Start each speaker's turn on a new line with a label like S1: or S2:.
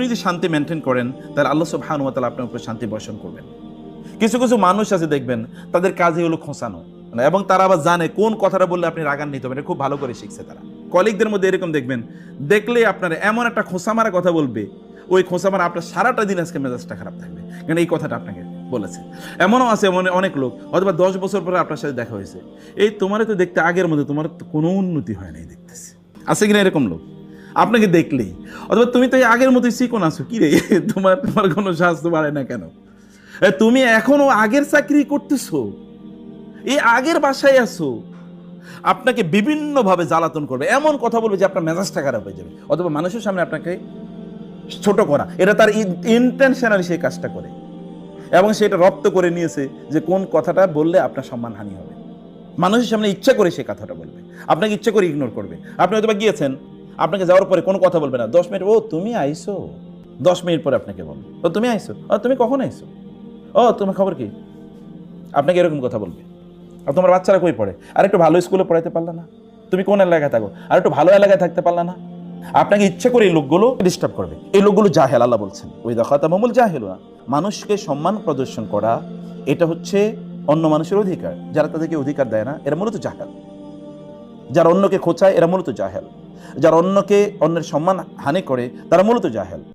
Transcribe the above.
S1: আপনি যদি শান্তি মেনটেন করেন, তাহলে আল্লাহ সুবহানাহু ওয়া তাআলা আপনার উপর শান্তি বর্ষণ করবেন। কিছু কিছু মানুষ আছে দেখবেন, তাদের কাজই হলো খোঁচানো। মানে এবং তারা আবার জানে কোন কথাটা বললে আপনি রাগান্বিত হবেন খুব ভালো করে শিখছে তারা। কলিগদের মধ্যে এরকম দেখবেন, দেখলে আপনার এমন একটা খোঁচা মারা কথা বলবে, ওই খোঁচা মারা আপনার সারাটা দিন আজকে মেজাজটা খারাপ থাকবে। কারণ এই কথাটা আপনাকে বলেছে? এমনও আছে, এমন অনেক লোক, অথবা দশ বছর পরে আপনার সাথে দেখা হয়েছে। এই তোমারে তো দেখতে আগের মধ্যে তোমার কোনো উন্নতি হয় নাই দেখতেছি। আছে কিনা এরকম লোক? আপনাকে দেখলেই। অথবা তুমি তো আগের মতোই চিকন আছো, কি রে? তোমার তোমার কোনো স্বাস্থ্য বাড়ে না কেন? তুমি এখনও আগের চাকরি করতেছো এই আগের বাসায় আছো, আপনাকে বিভিন্নভাবে জ্বালাতন করবে। এমন কথা বলবে যে আপনার মেজাজটা খারাপ হয়ে যাবে। অথবা মানুষের সামনে আপনাকে ছোট করা। এটা তার ইন্টেনশনালি সেই কাজটা করে। এবং সেটা রপ্ত করে নিয়েছে যে কোন কথাটা বললে আপনার সম্মানহানি হবে। মানুষের সামনে ইচ্ছা করে সে কথাটা বলবে। আপনাকে ইচ্ছা করে ইগনোর করবে। আপনি হয়তো গিয়েছেন আপনাকে যাওয়ার পরে কোনো কথা বলবে না। দশ মিনিট, ও, তুমি আইসো। দশ মিনিট পরে আপনাকে বলবে। ও, তুমি আইসো? ও, তুমি কখন আইসো? ও, তোমার খবর কি? আপনাকে এরকম কথা বলবে। আর তোমার বাচ্চারা কই পড়ে? আর একটু ভালো স্কুলে পড়াইতে পারলা না? তুমি কোন এলাকায় থাকো? আর একটু ভালো এলাকায় থাকতে পারলা না? আপনাকে ইচ্ছে করে এই লোকগুলো ডিস্টার্ব করবে। এই লোকগুলো জাহেল, আল্লাহ বলছেন। ওই দেখা মামুল জাহেল না মানুষকে সম্মান প্রদর্শন করা, এটা হচ্ছে অন্য মানুষের অধিকার। যারা তাদেরকে অধিকার দেয় না, এরা মূলত জাহেল। যারা অন্যকে খোঁচায়, এরা মূলত জাহেল। যারা অন্যকে অন্যের সম্মান হানি করে তারা মূলত জাহেল।